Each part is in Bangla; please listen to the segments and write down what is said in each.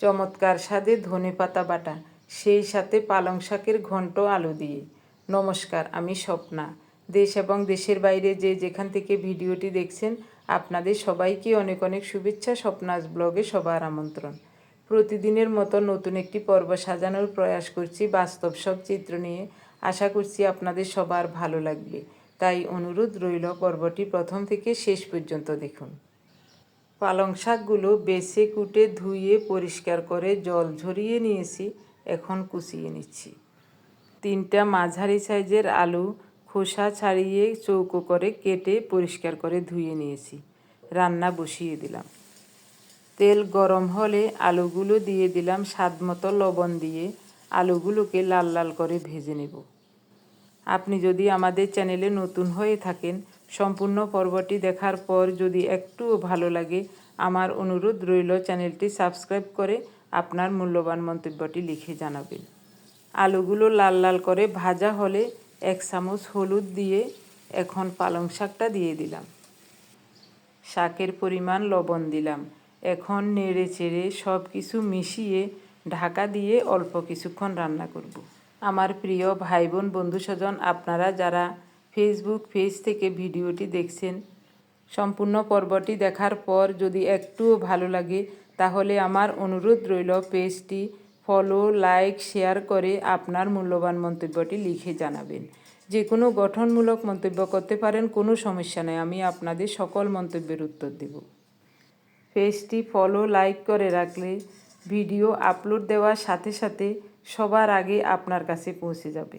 চমৎকার স্বাদে ধনে পাতা বাটা, সেই সাথে পালং শাকের ঘন্ট আলু দিয়ে। নমস্কার, আমি স্বপ্না। দেশ এবং দেশের বাইরে যে যেখান থেকে ভিডিওটি দেখছেন, আপনাদের সবাইকে অনেক অনেক শুভেচ্ছা, স্বপ্নাস ব্লগে সবার আমন্ত্রণ। প্রতিদিনের মতো নতুন একটি পর্ব সাজানোর প্রয়াস করছি বাস্তব সব চিত্র নিয়ে। আশা করছি আপনাদের সবার ভালো লাগবে। তাই অনুরোধ রইল পর্বটি প্রথম থেকে শেষ পর্যন্ত দেখুন। পালং শাকগুলো বেছে কুটে ধুয়ে পরিষ্কার করে জল ঝরিয়ে নিয়েছি, এখন কুচিয়ে নিচ্ছি। তিনটা মাঝারি সাইজের আলু খোসা ছাড়িয়ে চৌকো করে কেটে পরিষ্কার করে ধুয়ে নিয়েছি। রান্না বসিয়ে দিলাম। তেল গরম হলে আলুগুলো দিয়ে দিলাম স্বাদ মতো লবণ দিয়ে। আলুগুলোকে লাল লাল করে ভেজে নেব। আপনি যদি আমাদের চ্যানেলে নতুন হয়ে থাকেন সম্পূর্ণ পর্বটি দেখার পর যদি একটুও ভালো লাগে, আমার অনুরোধ রইল চ্যানেলটি সাবস্ক্রাইব করে আপনার মূল্যবান মন্তব্যটি লিখে জানাবেন। আলুগুলো লাল লাল করে ভাজা হলে এক চামচ হলুদ দিয়ে এখন পালং শাকটা দিয়ে দিলাম। শাকের পরিমাণ লবণ দিলাম। এখন নেড়ে চেড়ে সব কিছু মিশিয়ে ঢাকা দিয়ে অল্প কিছুক্ষণ রান্না করব। আমার প্রিয় ভাই বোন বন্ধু স্বজন আপনারা যারা ফেসবুক পেজ থেকে ভিডিওটি দেখছেন। সম্পূর্ণ পর্বটি দেখার পর যদি একটুও ভালো লাগে, তাহলে আমার অনুরোধ রইল পেজটি ফলো লাইক শেয়ার করে আপনার মূল্যবান মন্তব্যটি লিখে জানাবেন। যে কোনো গঠনমূলক মন্তব্য করতে পারেন, কোনো সমস্যা নেই, আমি আপনাদের সকল মন্তব্যের উত্তর দেব। পেজটি ফলো লাইক করে রাখলে ভিডিও আপলোড দেওয়ার সাথে সাথে সবার আগে আপনার কাছে পৌঁছে যাবে।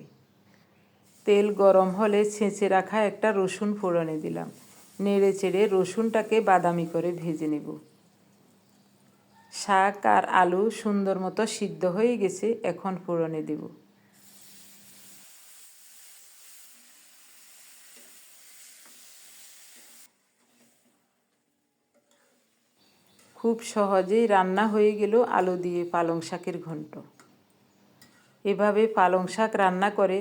তেল গরম হলে ছেঁচে রাখা একটা রসুন ফোড়নে দিলাম। নেড়ে চেড়ে রসুনটাকে বাদামি করে ভেজে নেব। শাক আর আলু সুন্দর মতো সিদ্ধ হয়ে গেছে, এখন ফোড়নে দেব। খুব সহজেই রান্না হয়ে গেল আলু দিয়ে পালং শাকের ঘন্ট। এভাবে পালং শাক রান্না করে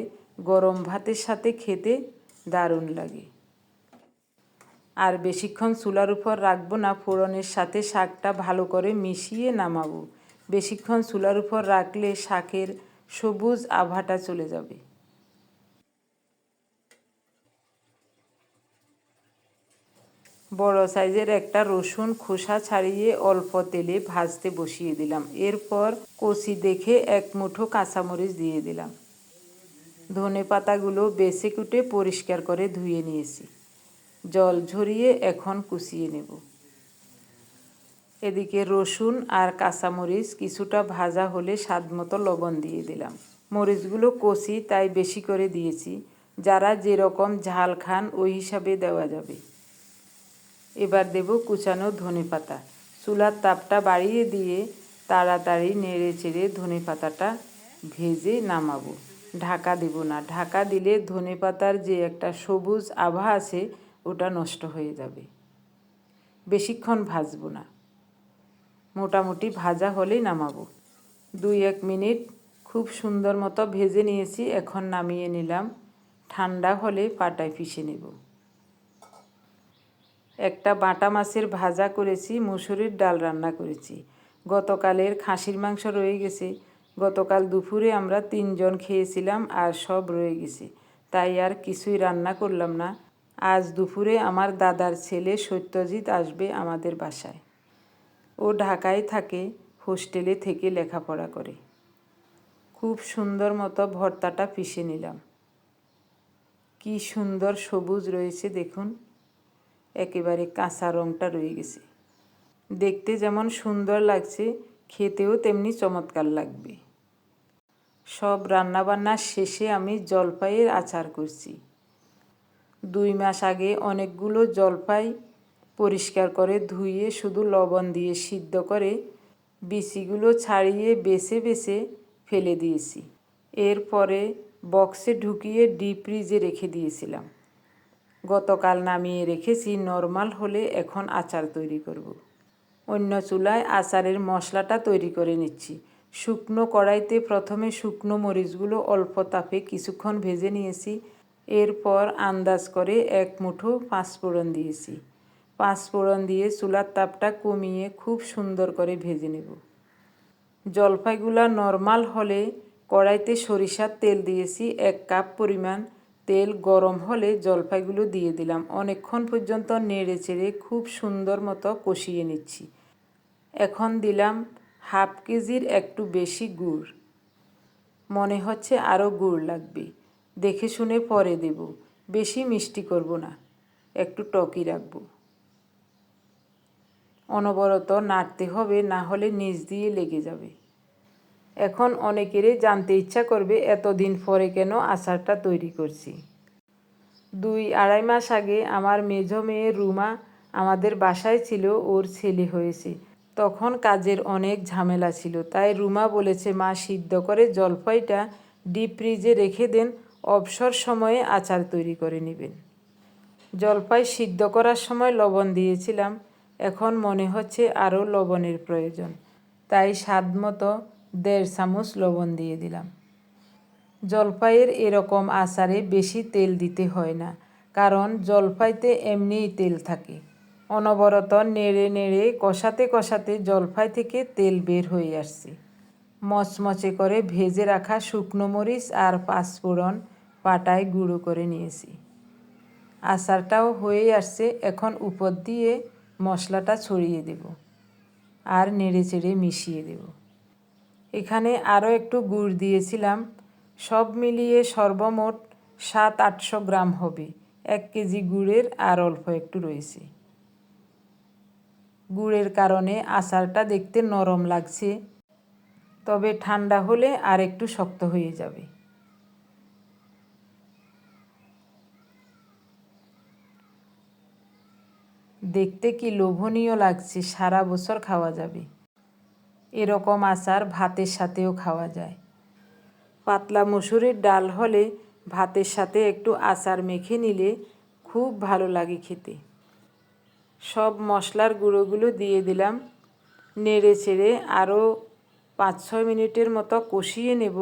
গরম ভাতের সাথে খেতে দারুণ লাগে। আর বেশিক্ষণ চুলার উপর রাখব না, ফোড়নের সাথে শাকটা ভালো করে মিশিয়ে নামাবো। বেশিক্ষণ চুলার উপর রাখলে শাকের সবুজ আভাটা চলে যাবে। বড় সাইজের একটা রসুন খোসা ছাড়িয়ে অল্প তেলে ভাজতে বসিয়ে দিলাম। এরপর কষি দেখে এক মুঠো কাঁচামরিচ দিয়ে দিলাম। ধনে পাতাগুলো বেছে কুটে পরিষ্কার করে ধুয়ে নিয়েছি। জল ঝরিয়ে এখন কুচিয়ে নেব। এদিকে রসুন আর কাঁচামরিচ কিছুটা ভাজা হলে স্বাদ মতো লবণ দিয়ে দিলাম। মরিচগুলো কষি তাই বেশি করে দিয়েছি। যারা যেরকম ঝাল খান ওই হিসাবে দেওয়া যাবে। এবার দেব কুচানো ধনে পাতা। চুলার তাপটা বাড়িয়ে দিয়ে তাড়াতাড়ি নেড়ে চেড়ে ধনে পাতাটা ভেজে নামাবো। ঢাকা দেব না। ঢাকা দিলে ধনে পাতার যে একটা সবুজ আভা আছে, ওটা নষ্ট হয়ে যাবে। বেশিক্ষণ ভাজবো না। মোটামুটি ভাজা হলেই নামাবো। দুই এক মিনিট খুব সুন্দর মতো ভেজে নিয়েছি, এখন নামিয়ে নিলাম। ঠান্ডা হলে পাটায় পিষে নেব। একটা বাটা মাছের ভাজা করেছি, মুসুরির ডাল রান্না করেছি। গতকালের খাসির মাংস রয়ে গেছে। গতকাল দুপুরে আমরা তিনজন খেয়েছিলাম আর সব রয়ে গেছে। তাই আর কিছুই রান্না করলাম না। আজ দুপুরে আমার দাদার ছেলে সত্যজিৎ আসবে আমাদের বাসায়। ও ঢাকায় থাকে, হোস্টেলে থেকে লেখাপড়া করে। খুব সুন্দর মতো ভর্তাটা পিষে নিলাম। কি সুন্দর সবুজ রয়েছে দেখুন। একেবারে কাঁচা রঙটা রয়ে গেছে। দেখতে যেমন সুন্দর লাগছে, খেতেও তেমনি চমৎকার লাগবে। সব রান্নাবান্নার শেষে আমি জলপাইয়ের আচার করছি। দুই মাস আগে অনেকগুলো জলপাই পরিষ্কার করে ধুয়ে শুধু লবণ দিয়ে সিদ্ধ করে বিচিগুলো ছাড়িয়ে বেছে বেছে ফেলে দিয়েছি। এরপরে বক্সে ঢুকিয়ে ডিপ ফ্রিজে রেখে দিয়েছিলাম। গতকাল নামিয়ে রেখেছি, নর্মাল হলে এখন আচার তৈরি করব। অন্য চুলায় আচারের মশলাটা তৈরি করে নিচ্ছি। শুকনো কড়াইতে প্রথমে শুকনো মরিচগুলো অল্প তাপে কিছুক্ষণ ভেজে নিয়েছি। এরপর আন্দাজ করে এক মুঠো পাঁচফোড়ন দিয়েছি। পাঁচফোড়ন দিয়ে চুলার তাপটা কমিয়ে খুব সুন্দর করে ভেজে নেব। জলপাইগুলা নর্মাল হলে কড়াইতে সরিষার তেল দিয়েছি এক কাপ পরিমাণ। তেল গরম হলে জলপাইগুলো দিয়ে দিলাম। অনেকক্ষণ পর্যন্ত নেড়ে চেড়ে খুব সুন্দর মতো কষিয়ে নিচ্ছি। এখন দিলাম হাফ কেজির একটু বেশি গুড়। মনে হচ্ছে আরও গুড় লাগবে। দেখে শুনে পরে দেব। বেশি মিষ্টি করব না। একটু টকি রাখব। অনবরত নাড়তে হবে, না হলে নিচ দিয়ে লেগে যাবে। এখন অনেকেরই জানতে ইচ্ছা করবে, এতদিন পরে কেন আচারটা তৈরি করছি। দুই আড়াই মাস আগে আমার মেঝো মেয়ে রুমা আমাদের বাসায় ছিল, ওর ছেলে হয়েছে। তখন কাজের অনেক ঝামেলা ছিল। তাই রুমা বলেছে, মা, সিদ্ধ করে জলপাইটা ডিপ ফ্রিজে রেখে দেন, অবসর সময়ে আচার তৈরি করে নেবেন। জলপাই সিদ্ধ করার সময় লবণ দিয়েছিলাম। এখন মনে হচ্ছে আরও লবণের প্রয়োজন। তাই স্বাদ মতো দেড় চামচ লবণ দিয়ে দিলাম। জলপাইয়ের এরকম আচারে বেশি তেল দিতে হয় না, কারণ জলপাইতে এমনিই তেল থাকে। অনবরত নেড়ে নেড়ে কষাতে কষাতে জলফাই থেকে তেল বের হয়ে আসছে। মচমচে করে ভেজে রাখা শুকনো মরিচ আর পাঁচফোড়ন পাটায় গুঁড়ো করে নিয়েছি। আচারটাও হয়ে আসছে, এখন উপর দিয়ে মশলাটা ছড়িয়ে দেব আর নেড়ে চেড়ে মিশিয়ে দেব। এখানে আরও একটু গুড় দিয়েছিলাম, সব মিলিয়ে সর্বমোট সাত আটশো গ্রাম হবে, এক কেজি গুড়ের আর অল্প একটু রয়েছে। গুড়ের কারণে আচারটা দেখতে নরম লাগছে। তবে ঠান্ডা হলে আর একটু শক্ত হয়ে যাবে। দেখতে কি লোভনীয় লাগছে, সারা বছর খাওয়া যাবে। এরকম আচার ভাতের সাথেও খাওয়া যায়। পাতলা মুসুরির ডাল হলে ভাতের সাথে একটু আচার মেখে নিলে খুব ভালো লাগে খেতে। সব মশলার গুঁড়োগুলো দিয়ে দিলাম। নেড়ে চেড়ে আরও পাঁচ ছয় মিনিটের মতো কষিয়ে নেব,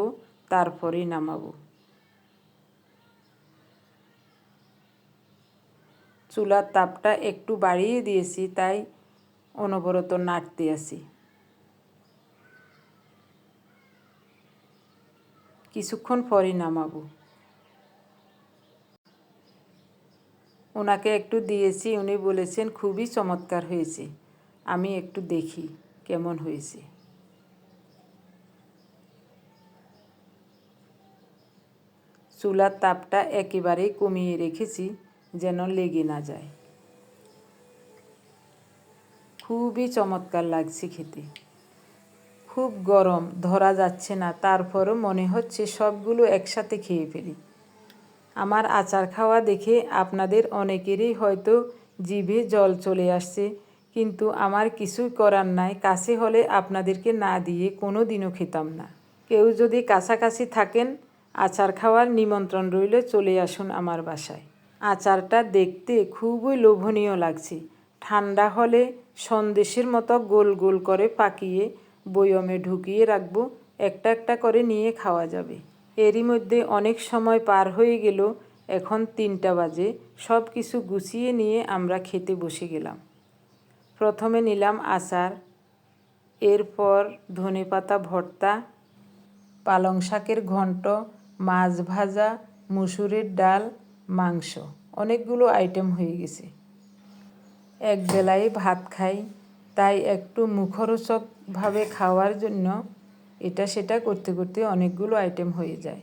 তারপরেই নামাবো। চুলার তাপটা একটু বাড়িয়ে দিয়েছি, তাই অনবরত নাড়তে আসি কিছুক্ষণ পরে নামাবো। ওনাকে একটু দিয়েছি, উনি বলেছেন খুবই চমৎকার হয়েছে। আমি একটু দেখি কেমন হয়েছে। চুলার তাপটা একেবারেই কমিয়ে রেখেছি যেন লেগে না যায়। খুবই চমৎকার লাগছে খেতে। খুব গরম, ধরা যাচ্ছে না, তারপরও মনে হচ্ছে সবগুলো একসাথে খেয়ে ফেলি। আমার আচার খাওয়া দেখে আপনাদের অনেকেরই হয়তো জিভে জল চলে আসছে। কিন্তু আমার কিছুই করার নাই, কাছে হলে আপনাদেরকে না দিয়ে কোনো দিনও খেতাম না। কেউ যদি কাছাকাছি থাকেন, আচার খাওয়ার নিমন্ত্রণ রইল, চলে আসুন আমার বাসায়। আচারটা দেখতে খুবই লোভনীয় লাগছে। ঠান্ডা হলে সন্দেশের মতো গোল গোল করে পাকিয়ে বয়মে ঢুকিয়ে রাখব, একটা একটা করে নিয়ে খাওয়া যাবে। এরই মধ্যে অনেক সময় পার হয়ে গেল, এখন তিনটা বাজে, সব কিছু গুছিয়ে নিয়ে আমরা খেতে বসে গেলাম। প্রথমে নিলাম আচার, এরপর ধনেপাতা ভর্তা, পালং শাকের ঘন্ট, মাছ ভাজা, মুসুরের ডাল, মাংস, অনেকগুলো আইটেম হয়ে গেছে। এক বেলায় ভাত খাই, তাই একটু মুখরোচকভাবে খাওয়ার জন্য এটা সেটা করতে করতে অনেকগুলো আইটেম হয়ে যায়।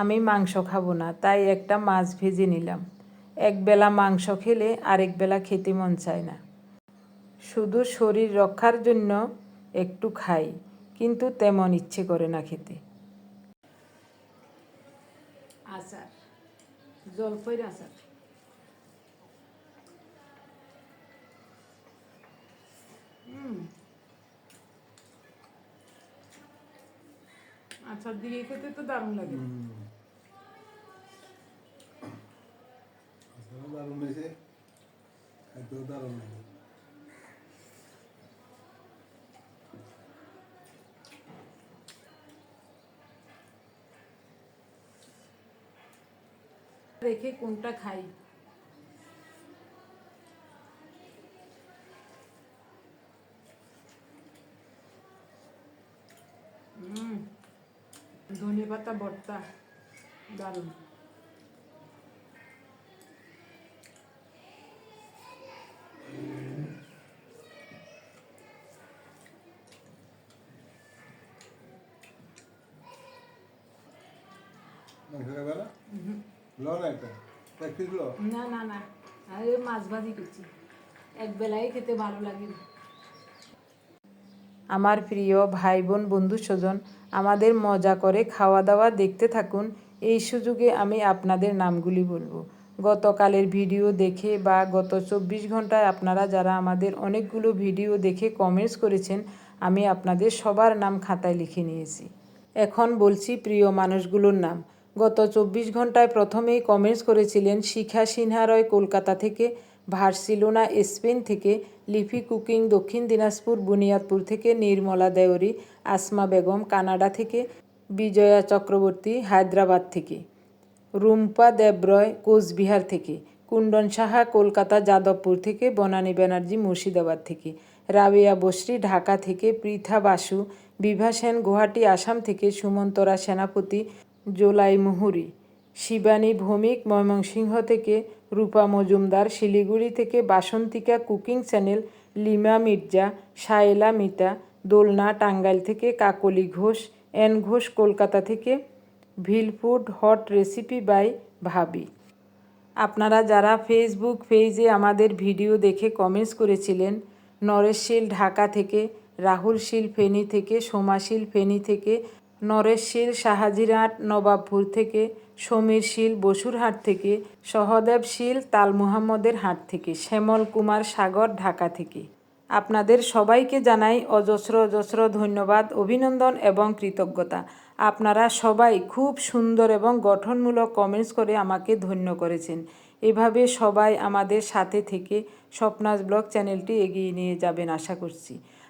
আমি মাংস খাব না, তাই একটা মাছ ভেজে নিলাম। এক বেলা মাংস খেলে আরেক বেলা খেতে মন চায় না। শুধু শরীর রক্ষার জন্য একটু খাই, কিন্তু তেমন ইচ্ছে করে না খেতে। আচার জলপাইয়ের আচার। আচার দিয়ে খেতে তো দারুণ লাগে। দারুণ হয়েছে খাইতেও দারুণ লাগে। রেখে কোনটা খাই ধনে পাতা ভর্তা। দারুণ। না না না আরে মাছ ভাজি করছি। এক বেলায় খেতে ভালো লাগে আমার প্রিয় ভাই বোন বন্ধু স্বজন আমাদের মজা করে খাওয়া দাওয়া দেখতে থাকুন। এই সুযোগে আমি আপনাদের নামগুলি বলব। গতকালের ভিডিও দেখে বা গত চব্বিশ ঘন্টায় আপনারা যারা আমাদের অনেকগুলো ভিডিও দেখে কমেন্টস করেছেন, আমি আপনাদের সবার নাম খাতায় লিখে নিয়েছি। এখন বলছি প্রিয় মানুষগুলোর নাম। গত চব্বিশ ঘন্টায় প্রথমেই কমেন্টস করেছিলেন শিখা সিনহা রয় কলকাতা থেকে। ভার্সিলোনা, স্পেন থেকে লিফি কুকিং, দক্ষিণ দিনাজপুর, বুনিয়াদপুর থেকে নির্মলা দেওরি আসমা বেগম, কানাডা থেকে বিজয়া চক্রবর্তী, হায়দ্রাবাদ থেকে রুম্পা দেবরয়, কোচবিহার থেকে কুণ্ডন সাহা, কলকাতা, যাদবপুর থেকে বনানী ব্যানার্জি, মুর্শিদাবাদ থেকে রাবেয়া বসরি, ঢাকা থেকে পৃথা বাসু, বিভা সেন, গুয়াহাটি, আসাম থেকে সুমন্তরা সেনাপতি, জোলাই মুহুরি, শিবানী ভৌমিক, ময়মনসিংহ থেকে রূপা মজুমদার, শিলিগুড়ি থেকে বাসন্তিকা, কুকিং চ্যানেল, লিমা মির্জা সায়েলা মিতা, দোলনা টাঙ্গাইল থেকে কাকলি ঘোষ, এন ঘোষ কলকাতা থেকে ভিলফুড হট রেসিপি বাই ভাবি। আপনারা যারা ফেসবুক পেজে আমাদের ভিডিও দেখে কমেন্টস করেছিলেন নরেশ শীল ঢাকা থেকে রাহুল শীল ফেনী থেকে, সোমাশীল ফেনী থেকে নরেশ শীল শাহাজিরহাট নবাবপুর থেকে সমীর শীল বসুর হাট থেকে, সহদেব শীল তাল মুহাম্মদের হাট থেকে, শ্যামল কুমার সাগর ঢাকা থেকে। আপনাদের সবাইকে জানাই অজস্র অজস্র ধন্যবাদ, অভিনন্দন এবং কৃতজ্ঞতা। আপনারা সবাই খুব সুন্দর এবং গঠনমূলক কমেন্টস করে আমাকে ধন্য করেছেন। এভাবে সবাই আমাদের সাথে থেকে স্বপ্নাস ব্লগ চ্যানেলটি এগিয়ে নিয়ে যাবেন আশা করছি।